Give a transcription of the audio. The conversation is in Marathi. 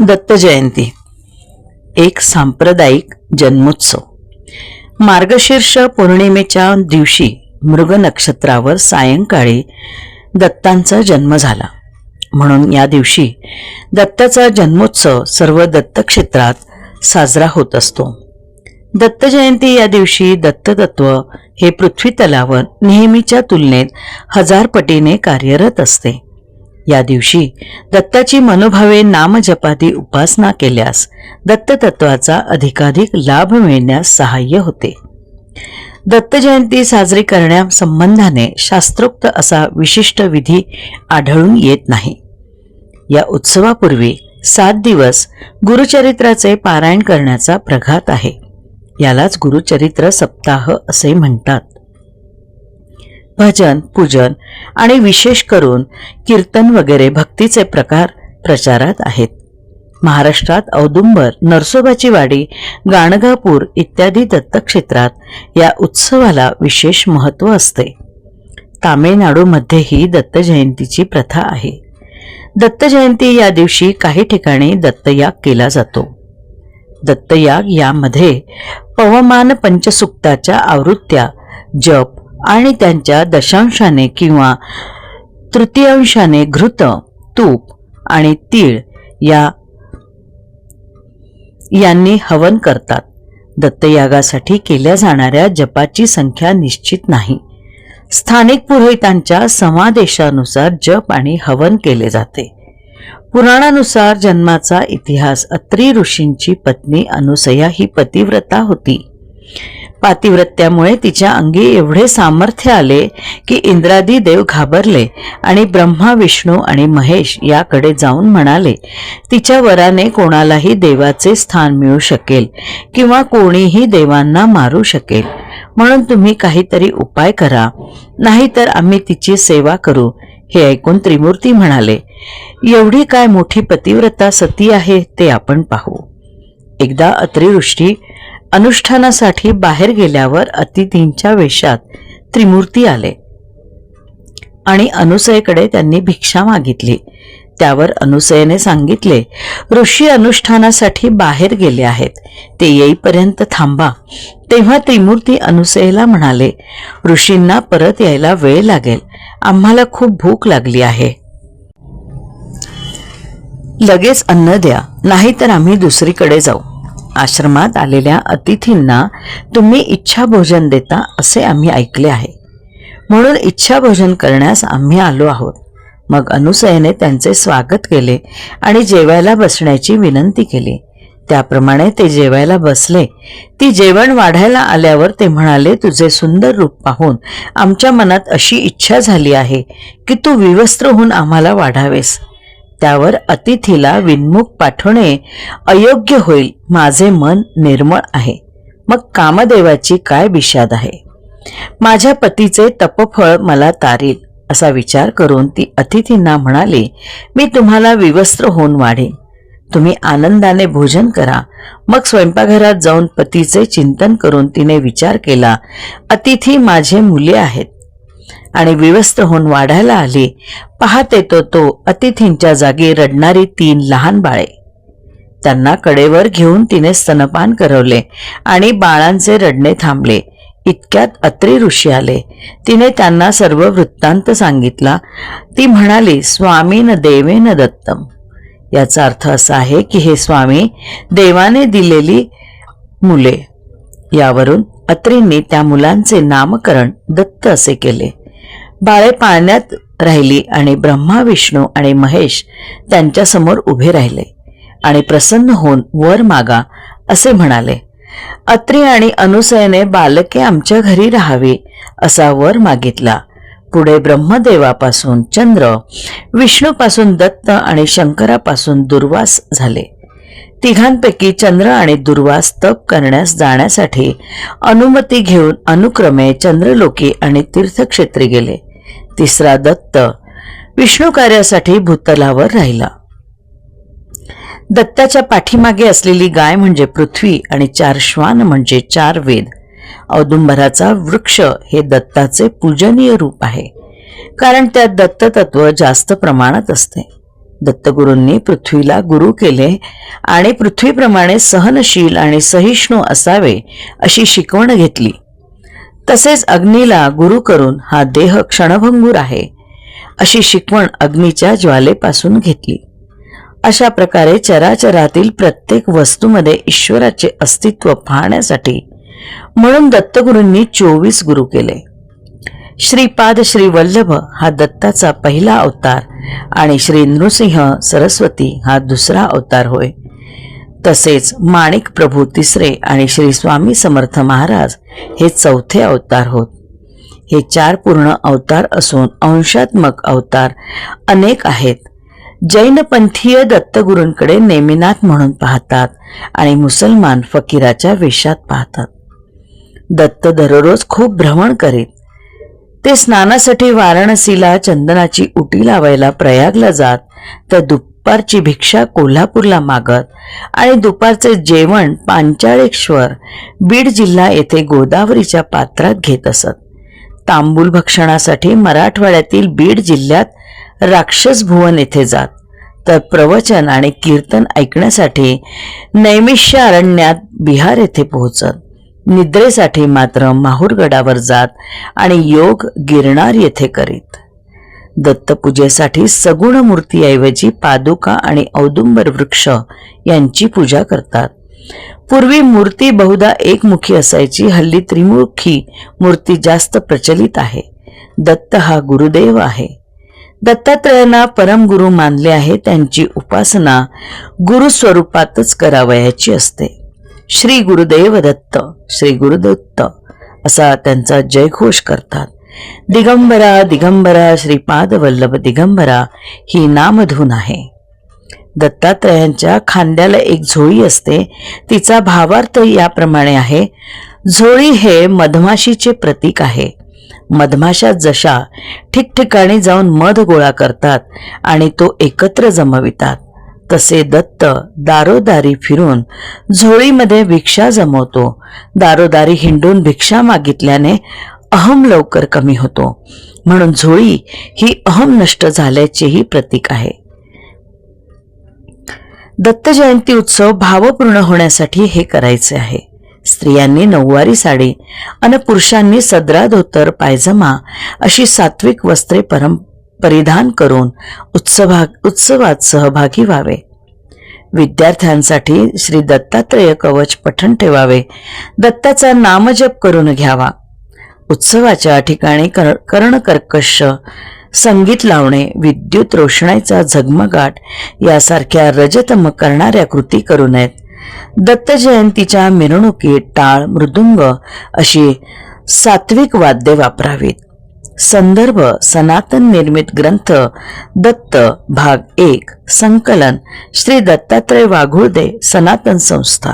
दत्त जयंती एक सांप्रदायिक जन्मोत्सव. मार्गशीर्ष पौर्णिमेच्या दिवशी मृग नक्षत्रावर सायंकाळी दत्तांचा जन्म झाला. म्हणून या दिवशी दत्ताचा जन्मोत्सव सर्व दत्तक्षेत्रात साजरा होत असतो. दत्त जयंती या दिवशी दत्ततत्व हे पृथ्वीतलावर नेहमीच्या तुलनेत हजार पटीने कार्यरत असते. या दिवशी दत्ताची मनोभावे नामजपादी उपासना केल्यास दत्ततत्वाचा अधिकाधिक लाभ मिळण्यास सहाय्य होते. दत्त जयंती साजरी करण्यासंबंधाने शास्त्रोक्त असा विशिष्ट विधी आढळून येत नाही. या उत्सवापूर्वी सात दिवस गुरुचरित्राचे पारायण करण्याचा प्रघात आहे. यालाच गुरुचरित्र सप्ताह असे म्हणतात. भजन पूजन आणि विशेष करून कीर्तन वगैरे भक्तीचे प्रकार प्रचारात आहेत. महाराष्ट्रात औदुंबर नरसोबाची वाडी गाणगापूर इत्यादी दत्तक्षेत्रात या उत्सवाला विशेष महत्त्व असते. तामिळनाडूमध्येही दत्त जयंतीची प्रथा आहे. दत्त जयंती या दिवशी काही ठिकाणी दत्तयाग केला जातो. दत्तयाग यामध्ये पवमान पंचसुक्ताच्या आवृत्त्या जप आणि त्यांच्या दशांशाने किंवा तृतीयांशाने घृत तूप आणि तीळ या यांनी हवन करतात. दत्तयागासाठी केल्या जाणाऱ्या जपाची संख्या निश्चित नाही. स्थानिक पुरोहितांच्या समादेशानुसार जप आणि हवन केले जाते. पुराणानुसार जन्माचा इतिहास अत्री ऋषींची पत्नी अनुसया ही पतिव्रता होती. पातिव्रत्यामुळे तिच्या अंगी एवढे सामर्थ्य आले की इंद्रादी देव घाबरले आणि ब्रह्मा विष्णू आणि महेश याकडे जाऊन म्हणाले तिच्या वराने कोणालाही देवाचे स्थान मिळू शकेल किंवा कोणीही देवांना मारू शकेल. म्हणून तुम्ही काहीतरी उपाय करा. नाहीतर आम्ही तिची सेवा करू. हे ऐकून त्रिमूर्ती म्हणाले एवढी काय मोठी पतिव्रता सती आहे ते आपण पाहू. एकदा अत्रिवृष्टी अनुष्ठानासाठी बाहेर गेल्यावर अतिथींच्या वेशात त्रिमूर्ती आले. आणि अनुसयेकडे त्यांनी भिक्षा मागितली. त्यावर अनुसयेने सांगितले ऋषी अनुष्ठानासाठी बाहेर गेले आहेत. ते येईपर्यंत थांबा. तेव्हा त्रिमूर्ती अनुसयेला म्हणाले ऋषींना परत यायला वेळ लागेल. आम्हाला खूप भूक लागली आहे. लगेच अन्न द्या. नाहीतर आम्ही दुसरीकडे जाऊ. आश्रमात आलेल्या अतिथींना तुम्ही इच्छा भोजन देता असे आम्ही ऐकले आहे. म्हणून इच्छा भोजन करण्यास आम्ही आलो आहोत. मग अनुसयाने त्यांचे स्वागत केले आणि जेवायला बसण्याची विनंती केली. त्याप्रमाणे ते जेवायला बसले. ती जेवण वाढायला आल्यावर ते म्हणाले तुझे सुंदर रूप पाहून आमच्या मनात अशी इच्छा झाली आहे की तू विवस्त्र होऊन आम्हाला वाढावेस. त्यावर अतिथीला विनमुख पाठवणे अयोग्य होईल माझे मन निर्मळ आहे. मग कामदेवाची काय विषाद आहे? माझ्या पतीचे तपफळ मला तारील असा विचार करून ती अतिथींना म्हणाली मी तुम्हाला विवस्त्र होऊन वाढेन. तुम्ही आनंदाने भोजन करा. मग स्वयंपाकघरात जाऊन पतीचे चिंतन करून तिने विचार केला अतिथी माझे मुले आहेत. आणि विवस्त होऊन वाढायला आली. पाहत येतो तो अतिथींच्या जागी रडणारी तीन लहान बाळे. त्यांना कडेवर घेऊन तिने स्तनपान करवले आणि बाळांचे रडणे थांबले. इतक्यात अत्री ऋषी आले. तिने त्यांना सर्व वृत्तांत सांगितला. ती म्हणाली स्वामीन देवेन दत्तम. याचा अर्थ असा आहे की हे स्वामी देवाने दिलेली मुले. यावरून अत्रींनी त्या मुलांचे नामकरण दत्त असे केले. बाळे पाळण्यात राहिली आणि ब्रह्मा विष्णू आणि महेश त्यांच्यासमोर उभे राहिले आणि प्रसन्न होऊन वर मागा असे म्हणाले अत्री आणि अनुसयने बालके आमच्या घरी राहावी असा वर मागितला. पुढे ब्रह्मदेवापासून चंद्र विष्णूपासून दत्त आणि शंकरापासून दुर्वास झाले. तिघांपैकी चंद्र आणि दुर्वास तप करण्यास जाण्यासाठी अनुमती घेऊन अनुक्रमे चंद्रलोकी आणि तीर्थक्षेत्री गेले. तिसरा दत्त विष्णू कार्यासाठी भूतलावर राहिला. दत्ताच्या पाठीमागे असलेली गाय म्हणजे पृथ्वी आणि चार श्वान म्हणजे चार वेद. औदुंबराचा वृक्ष हे दत्ताचे पूजनीय रूप आहे. कारण त्यात दत्ततत्व जास्त प्रमाणात असते. दत्तगुरूंनी पृथ्वीला गुरु केले आणि पृथ्वीप्रमाणे सहनशील आणि सहिष्णू असावे अशी शिकवण घेतली. तसेच अग्नीला गुरु करून हा देह क्षणभंगूर आहे अशी शिकवण अग्नीच्या ज्वालेपासून घेतली. अशा प्रकारे चराचरातील प्रत्येक वस्तूमध्ये ईश्वराचे अस्तित्व पाहण्यासाठी म्हणून दत्तगुरूंनी चोवीस गुरु केले. श्रीपाद श्री वल्लभ हा दत्ताचा पहिला अवतार आणि श्री नृसिंह सरस्वती हा दुसरा अवतार होय. तसेच माणिक प्रभू तिसरे आणि श्री स्वामी समर्थ महाराज हे चौथे अवतार होत. हे चार पूर्ण अवतार असून अंशात्मक अवतार अनेक आहेत. जैनपंथीय दत्तगुरूंकडे नेमिनाथ म्हणून पाहतात आणि मुसलमान फकीराच्या वेशात पाहतात. दत्त दररोज खूप भ्रमण करीत. ते स्नानासाठी वाराणसीला चंदनाची उटी लावायला प्रयागला जात तर दुपारची भिक्षा कोल्हापूरला मागत आणि दुपारचे जेवण पांचाळेश्वर बीड जिल्हा येथे गोदावरीच्या पात्रात घेत असत. तांबूल भक्षणासाठी मराठवाड्यातील बीड जिल्ह्यात राक्षस भुवन येथे जात. तर प्रवचन आणि कीर्तन ऐकण्यासाठी नैमिष्य अरण्यात बिहार येथे पोहोचत. निद्रेसाठी मात्र माहूरगडावर जात आणि योग गिरणार येथे करीत. दत्तपूजेसाठी सगुण मूर्तीऐवजी पादुका आणि औदुंबर वृक्ष यांची पूजा करतात. पूर्वी मूर्ती बहुधा एकमुखी असायची हल्ली त्रिमुखी मूर्ती जास्त प्रचलित आहे. दत्त हा गुरुदेव आहे. दत्तात्रयांना परमगुरु मानले आहे त्यांची उपासना गुरुस्वरूपातच करावयाची असते. श्री गुरुदेव दत्त श्री गुरुदत्त असा त्यांचा जयघोष करतात. दिगंबरा दिगंबरा श्रीपाद वल्लभ दिगंबरा ही नामधून आहे. दत्तात्रयांच्या खांद्याला एक झोळी असते तिचा भावार्थ याप्रमाणे आहे झोळी हे मधमाशीचे प्रतीक आहे. मधमाशा जशा ठिकठिकाणी जाऊन मध गोळा करतात आणि तो एकत्र जमवितात तसे दत्त दारोदारी फिरून झोळीमध्ये भिक्षा जमवतो. दारोदारी हिंडून भिक्षा मागितल्याने अहम लवकर कमी होतो. म्हणून झोळी ही अहम नष्ट झाल्याचेही प्रतीक आहे. दत्त जयंती उत्सव भावपूर्ण होण्यासाठी हे करायचे आहे. स्त्रियांनी नऊवारी साडी आणि पुरुषांनी सदरा धोतर पायजमा अशी सात्विक वस्त्रे परम परिधान करून उत्सभा उत्सवात सहभागी व्हावे. विद्यार्थ्यांसाठी श्री दत्तात्रेय कवच पठण ठेवावे. दत्ताचा नामजप करून घ्यावा. उत्सवाच्या ठिकाणी कर कर्णकर्कश संगीत लावणे विद्युत रोषणाईचा झगमगाट यासारख्या रजतम करणाऱ्या कृती करू नयेत. दत्त जयंतीच्या मिरवणुकीत टाळ मृदुंग अशी सात्विक वाद्ये वापरावीत. संदर्भ सनातन निर्मित ग्रंथ दत्त भाग एक संकलन श्री दत्तात्रय वाघुळदे सनातन संस्था.